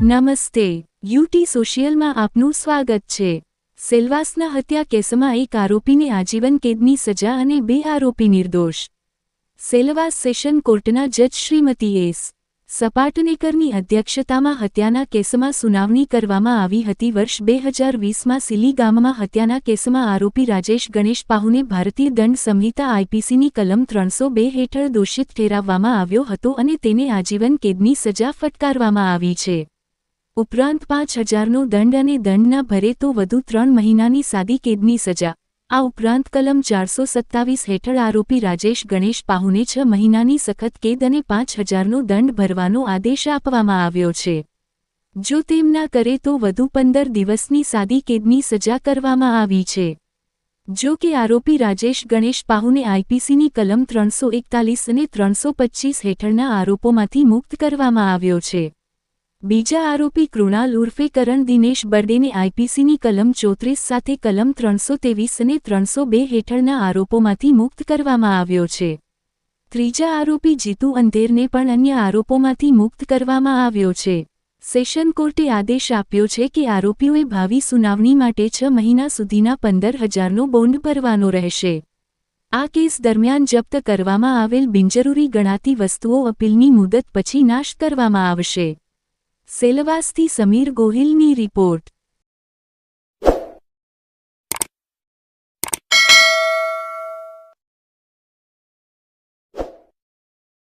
નમસ્તે યુટી સોશિયલમાં આપનું સ્વાગત છે. સેલવાસના હત્યા કેસમાં એક આરોપીને આજીવન કેદની સજા અને બે આરોપી નિર્દોષ. સેલવાસ સેશન કોર્ટના જજ શ્રીમતી એસ. સપાટનેકરની અધ્યક્ષતામાં હત્યાના કેસમાં સુનાવણી કરવામાં આવી હતી. વર્ષ બે હજાર વીસમાં સિલી ગામમાં હત્યાના કેસમાં આરોપી રાજેશ ગણેશ પાહુને ભારતીય દંડ સંહિતા આઈપીસીની કલમ ત્રણસો બે હેઠળ દોષિત ઠેરાવવામાં આવ્યો હતો અને તેને આજીવન કેદની સજા ફટકારવામાં આવી છે. ઉપરાંત પાંચ હજારનો દંડ અને દંડના ભરે તો વધુ ત્રણ મહિનાની સાદી કેદની સજા. આ ઉપરાંત કલમ ચારસો સત્તાવીસ હેઠળ આરોપી રાજેશ ગણેશ પાહુને છ મહિનાની સખત કેદ અને પાંચ હજારનો દંડ ભરવાનો આદેશ આપવામાં આવ્યો છે. જો તેમ ના કરે તો વધુ પંદર દિવસની સાદી કેદની સજા કરવામાં આવી છે. જો કે આરોપી રાજેશ ગણેશ પાહુને આઈપીસીની કલમ ત્રણસો એકતાલીસ અને ત્રણસો પચ્ચીસ હેઠળના આરોપોમાંથી મુક્ત કરવામાં આવ્યો છે. બીજા આરોપી કૃણાલ ઉર્ફે કરણ દિનેશ બર્ડેને આઈપીસીની કલમ ચોત્રીસ સાથે કલમ ત્રણસો ત્રેવીસ અને ત્રણસો બે હેઠળના આરોપોમાંથી મુક્ત કરવામાં આવ્યો છે. ત્રીજા આરોપી જીતુ અંધેરને પણ અન્ય આરોપોમાંથી મુક્ત કરવામાં આવ્યો છે. સેશન કોર્ટે આદેશ આપ્યો છે કે આરોપીઓએ ભાવિ સુનાવણી માટે છ મહિના સુધીના પંદર હજારનો બોન્ડ ભરવાનો રહેશે. આ કેસ દરમિયાન જપ્ત કરવામાં આવેલ બિનજરૂરી ગણાતી વસ્તુઓ અપીલની મુદત પછી નાશ કરવામાં આવશે. સેલવાસથી સમીર ગોહિલની રિપોર્ટ.